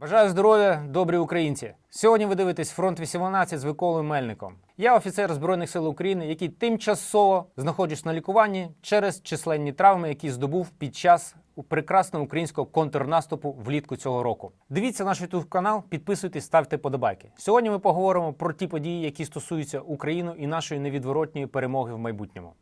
Бажаю здоров'я, добрі українці! Сьогодні ви дивитесь фронт 18 з Миколою Мельником. Я офіцер Збройних сил України, який тимчасово знаходжусь на лікуванні через численні травми, які здобув під час прекрасного українського контрнаступу влітку цього року. Дивіться наш youtube канал, підписуйтесь, ставте подобайки. Сьогодні ми поговоримо про ті події, які стосуються України і нашої невідворотньої перемоги в майбутньому.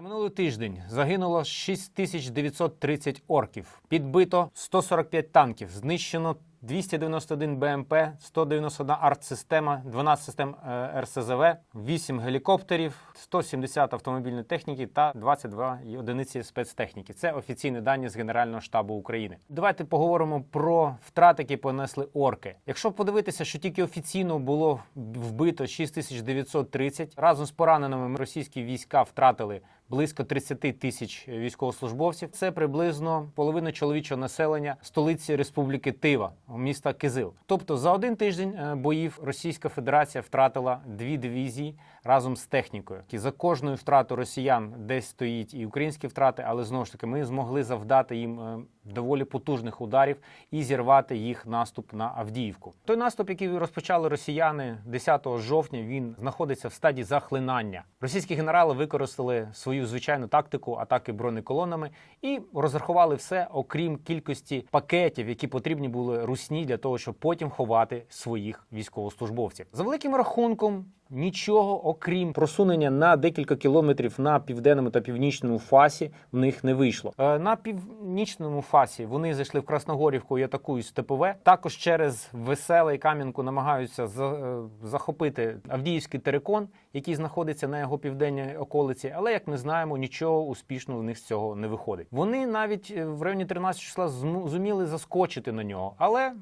За минулий тиждень загинуло 6930 орків, підбито 145 танків, знищено 291 БМП, 191 артсистема, 12 систем е, РСЗВ, 8 гелікоптерів, 170 автомобільної техніки та 22 одиниці спецтехніки. Це офіційні дані з Генерального штабу України. Давайте поговоримо про втрати, які понесли орки. Якщо подивитися, що тільки офіційно було вбито 6930, разом з пораненими російські війська втратили близько 30 тисяч військовослужбовців. Це приблизно половина чоловічого населення столиці Республіки Тива, міста Кизил. Тобто за один тиждень е, боїв Російська Федерація втратила дві дивізії разом з технікою. І за кожною втратою росіян десь стоїть і українські втрати, але знову ж таки ми змогли завдати їм е, доволі потужних ударів і зірвати їх наступ на Авдіївку. Той наступ, який розпочали росіяни 10 жовтня, він знаходиться в стадії захлинання. Російські генерали використали свою звичайну тактику атаки бронеколонами і розрахували все, окрім кількості пакетів, які потрібні були русні для того, щоб потім ховати своїх військовослужбовців. За великим рахунком. Нічого, окрім просунення на декілька кілометрів на південному та північному фасі, в них не вийшло. Е, На північному фасі вони зайшли в Красногорівку і атакують Степове. Також через веселий Кам'янку намагаються за- е, захопити Авдіївський терикон, який знаходиться на його південній околиці. Але як ми знаємо, нічого успішного в них з цього не виходить. Вони навіть е, в районі 13 числа зуміли заскочити на нього, але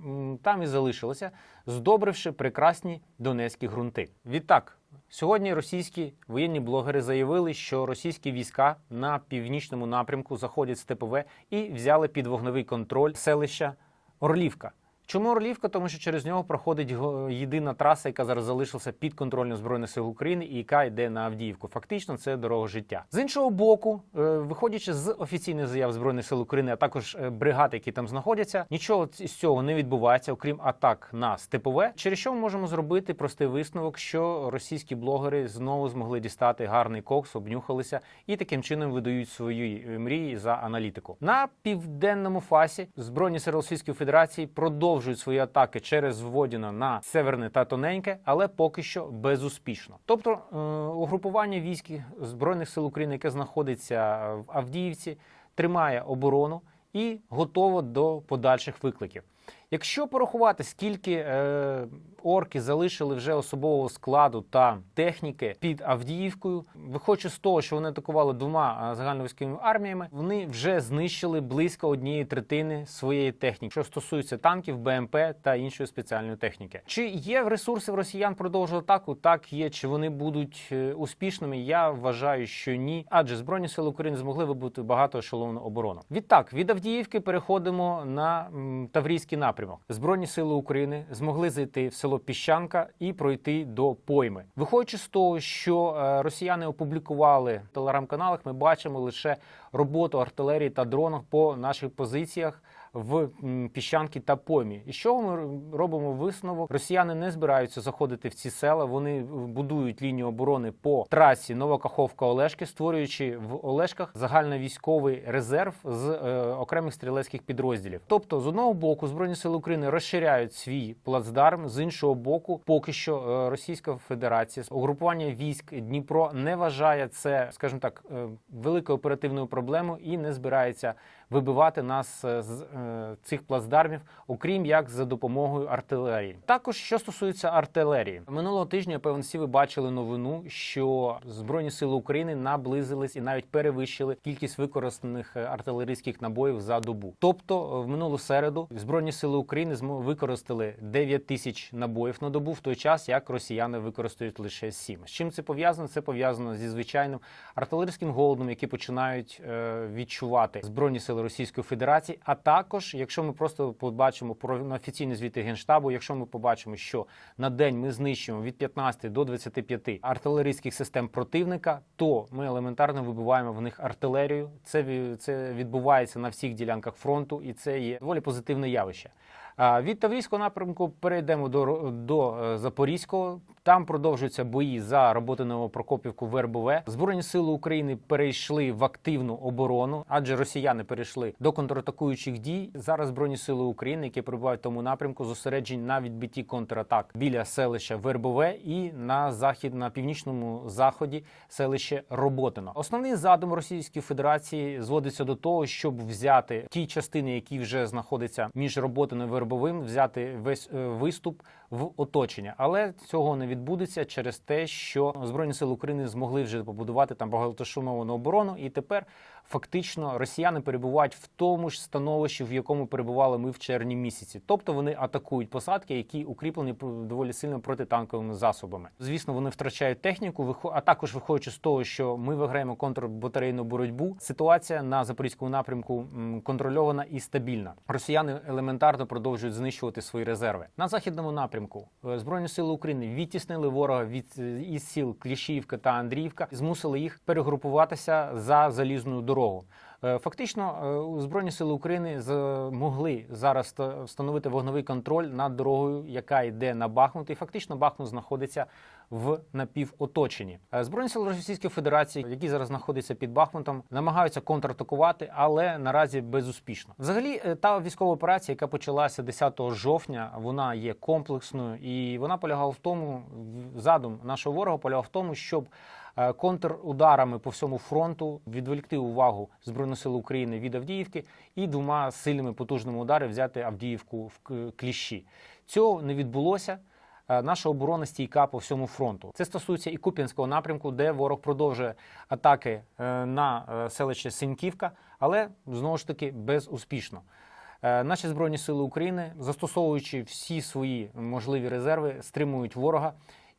там і залишилося, здобривши прекрасні донецькі ґрунти. Відтак. Сьогодні російські воєнні блогери заявили, що російські війська на північному напрямку заходять в степове і взяли під вогневий контроль селища Орлівка. Чому Орлівка? Тому що через нього проходить єдина траса, яка зараз залишилася під контролем збройних сил України і яка йде на Авдіївку. Фактично, це дорога життя. З іншого боку, е, виходячи з офіційних заяв збройних сил України, а також е, бригад, які там знаходяться, нічого з цього не відбувається, окрім атак на степове. Через що ми можемо зробити простий висновок, що російські блогери знову змогли дістати гарний кокс, обнюхалися і таким чином видають свої е, мрії за аналітику. На південному фасі збройні сили Російської Федерації продовжують свої атаки через Водіна на Северне та Тоненьке, але поки що безуспішно. Тобто е, угрупування військ збройних сил України, яке знаходиться в Авдіївці, тримає оборону і готово до подальших викликів. Якщо порахувати, скільки е, орки залишили вже особового складу та техніки під Авдіївкою, виходячи з того, що вони атакували двома загальновійськовими арміями, вони вже знищили близько однієї третини своєї техніки, що стосується танків, БМП та іншої спеціальної техніки. Чи є ресурси в росіян продовжувати атаку? Так є. Чи вони будуть е, успішними? Я вважаю, що ні, адже збройні сили України змогли вибути багато ешелонну оборону. Відтак від Авдіївки переходимо на Таврійський напрямок. Збройні сили України змогли зайти в село Піщанка і пройти до пойми. Виходячи з того, що е, росіяни опублікували в телеграм-каналах, ми бачимо лише роботу артилерії та дронів по наших позиціях. В піщанки та поймі, і чого ми робимо висновок? Росіяни не збираються заходити в ці села. Вони будують лінію оборони по трасі Новокаховка Олешки, створюючи в Олешках загальновійськовий резерв з е, окремих стрілецьких підрозділів. Тобто, з одного боку, збройні сили України розширяють свій плацдарм, з іншого боку, поки що е, Російська Федерація угрупування військ Дніпро не вважає це, скажімо так, е, великою оперативною проблемою і не збирається вибивати нас е, з е, цих плацдармів, окрім як за допомогою артилерії. Також що стосується артилерії, минулого тижня певно всі ви бачили новину, що збройні сили України наблизились і навіть перевищили кількість використаних е, артилерійських набоїв за добу. Тобто, е, в минулу середу збройні сили України використали 9 тисяч набоїв на добу, в той час як росіяни використають лише 7. З чим це пов'язано? Це пов'язано зі звичайним артилерійським голодом, який починають е, відчувати збройні сили Російської Федерації. А також, якщо ми просто побачимо про офіційні звіти генштабу, якщо ми побачимо, що на день ми знищуємо від 15 до 25 артилерійських систем противника, то ми елементарно вибиваємо в них артилерію. Це це відбувається на всіх ділянках фронту, і це є доволі позитивне явище. Від Таврійського напрямку перейдемо до, до е, Запорізького. Там продовжуються бої за роботу Новопрокопівку Вербове. Збройні сили України перейшли в активну оборону, адже росіяни перейшли до контратакуючих дій. Зараз збройні сили України, які перебувають в тому напрямку, зосереджені на відбитті контратак біля селища Вербове і на захід на північному заході селище Роботино. Основний задум Російської Федерації зводиться до того, щоб взяти ті частини, які вже знаходяться між Роботино і Вербовим, взяти весь е, виступ в оточення, але цього не відбудеться через те, що збройні сили України змогли вже побудувати там багатошумовану оборону, і тепер фактично росіяни перебувають в тому ж становищі, в якому перебували ми в червні місяці. Тобто вони атакують посадки, які укріплені доволі сильно протитанковими засобами. Звісно, вони втрачають техніку, а також виходячи з того, що ми виграємо контрбатарейну боротьбу. Ситуація на запорізькому напрямку контрольована і стабільна. Росіяни елементарно продовжують знищувати свої резерви на західному напрямку. е, Збройні сили України відтіснили ворога від е, із сіл Кліщіївка та Андріївка, змусили їх перегрупуватися за залізну дорогу. Е, Фактично, е, Збройні сили України змогли зараз встановити вогновий контроль над дорогою, яка йде на Бахмут, і фактично Бахмут знаходиться в напівоточенні. Е, Збройні сили Російської Федерації, які зараз знаходяться під Бахмутом, намагаються контратакувати, але наразі безуспішно. Взагалі, е, та військова операція, яка почалася 10 жовтня, вона є комплексною, і вона полягала в тому, задум нашого ворога полягав в тому, щоб е, контрударами по всьому фронту відволікти увагу Збройних сил України від Авдіївки і двома сильними потужними ударами взяти Авдіївку в кліщі. Цього не відбулося. Е, Наша оборона стійка по всьому фронту. Це стосується і Куп'янського напрямку, де ворог продовжує атаки е, на е, селище Синьківка, але знову ж таки безуспішно. Наші збройні сили України, застосовуючи всі свої можливі резерви, стримують ворога.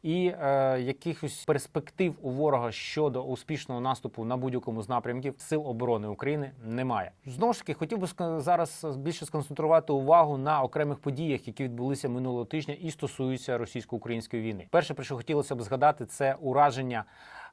І е, якихось перспектив у ворога щодо успішного наступу на будь-якому з напрямків сил оборони України немає. Знову ж таки, хотів би зараз більше сконцентрувати увагу на окремих подіях, які відбулися минулого тижня і стосуються російсько-української війни. Перше, про що хотілося б згадати, це ураження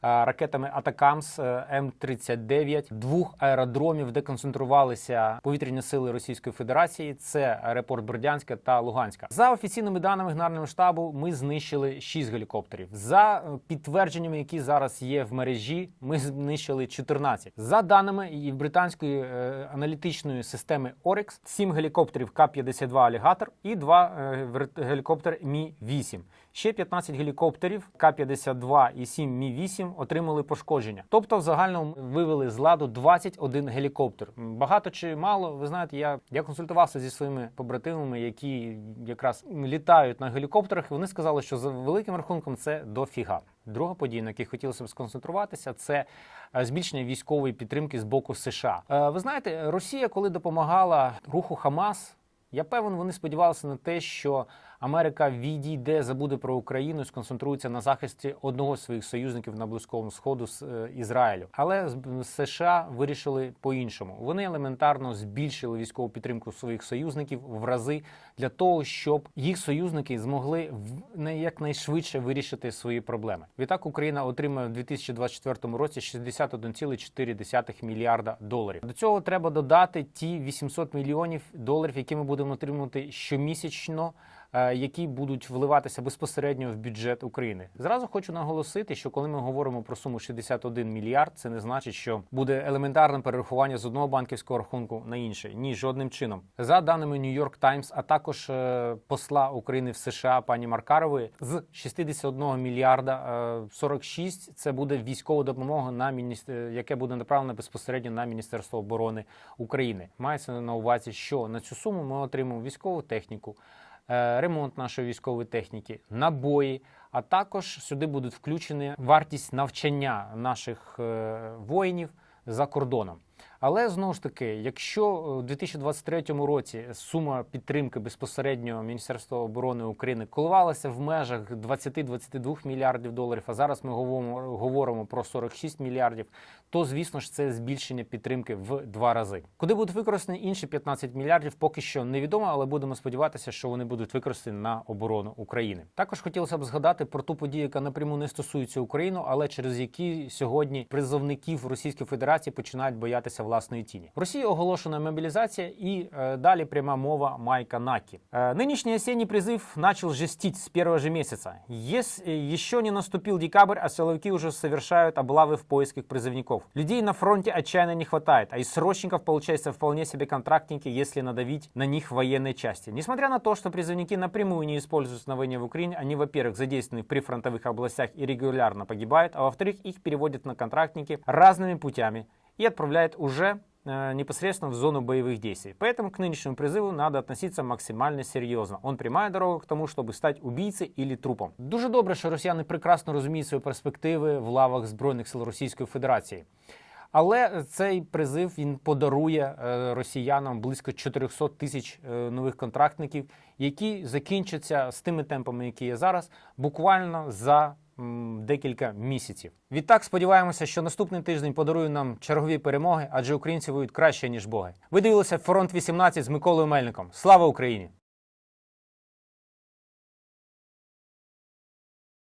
ракетами Атакамс е, М39 двох аеродромів, де концентрувалися повітряні сили Російської Федерації. Це аеропорт Бердянська та Луганська. За офіційними даними Генерального штабу, ми знищили 6 гелікоптерів. За е, підтвердженнями, які зараз є в мережі, ми знищили 14. За даними і британської е, аналітичної системи Oryx, 7 гелікоптерів К-52 Алігатор і 2 гелікоптери Мі-8. Ще 15 гелікоптерів К-52 і 7 Мі-8 отримали пошкодження. Тобто, в загальному вивели з ладу 21 гелікоптер. Багато чи мало, ви знаєте, я, я консультувався зі своїми побратимами, які якраз літають на гелікоптерах. і Вони сказали, що за великим рахунком це дофіга. Друга подія, на якій хотілося б сконцентруватися, це е, збільшення військової підтримки з боку США. Е, Ви знаєте, Росія, коли допомагала руху Хамас. Я певен, вони сподівалися на те, що Америка відійде, забуде про Україну, і сконцентрується на захисті одного з своїх союзників на близькому сходу з е, Ізраїлю. Але США вирішили по-іншому. Вони елементарно збільшили військову підтримку своїх союзників в рази для того, щоб їх союзники змогли не- якнайшвидше вирішити свої проблеми. Відтак Україна отримає в 2024 році 61,4 мільярда доларів. До цього треба додати ті 800 мільйонів доларів, які ми будемо отримувати щомісячно. Е, Які будуть вливатися безпосередньо в бюджет України, зразу хочу наголосити, що коли ми говоримо про суму 61 мільярд, це не значить, що буде елементарне перерахування з одного банківського рахунку на інший. Ні, жодним чином. За даними New York Times, а також е, посла України в США пані Маркарової, з 61 мільярда е, 46 це буде військова допомога на міністр, яке буде направлено безпосередньо на Міністерство оборони України. Мається на увазі, що на цю суму ми отримаємо військову техніку. Е, Ремонт нашої військової техніки, набої, а також сюди будуть включені вартість навчання наших е, воїнів за кордоном. Але знову ж таки, якщо у 2023 році сума підтримки безпосередньо Міністерства оборони України коливалася в межах 20-22 мільярдів доларів, а зараз ми говоримо, говоримо про 46 мільярдів, то звісно ж це збільшення підтримки в два рази. Куди будуть використані інші 15 мільярдів, поки що невідомо, але будемо сподіватися, що вони будуть використані на оборону України. Також хотілося б згадати про ту подію, яка напряму не стосується України, але через які сьогодні призовників Російської Федерації починають боятися власної тіні. В Росії оголошена мобілізація і е, далі пряма мова Майка Наки. Э, нынешний осенний призыв начал жестить с первого же месяца. Ес- э, еще не наступил декабрь, а силовики уже совершают облавы в поисках призывников. Людей на фронте отчаянно не хватает, а из срочников получается вполне себе контрактники, если надавить на них в военной части. Несмотря на то, что призывники напрямую не используются на войне в Украине, они, во-первых, задействованы в прифронтовых областях и регулярно погибают, а во-вторых, их переводят на контрактники разными путями и отправляют уже э, непосредственно в зону боевых действий. Поэтому к нынешнему призыву надо относиться максимально серйозно. Он прямая дорога к тому, щоб стати убійцею или трупом. Дуже добре, що росіяни прекрасно розуміють свої перспективи в лавах збройних сил Російської Федерації. Але цей призив він подарує е, росіянам близько 400 тисяч е, нових контрактників, які закінчаться з тими темпами, які є зараз, буквально за м, декілька місяців. Відтак сподіваємося, що наступний тиждень подарує нам чергові перемоги, адже українці воюють краще ніж боги. Ви дивилися фронт 18 з Миколою Мельником. Слава Україні!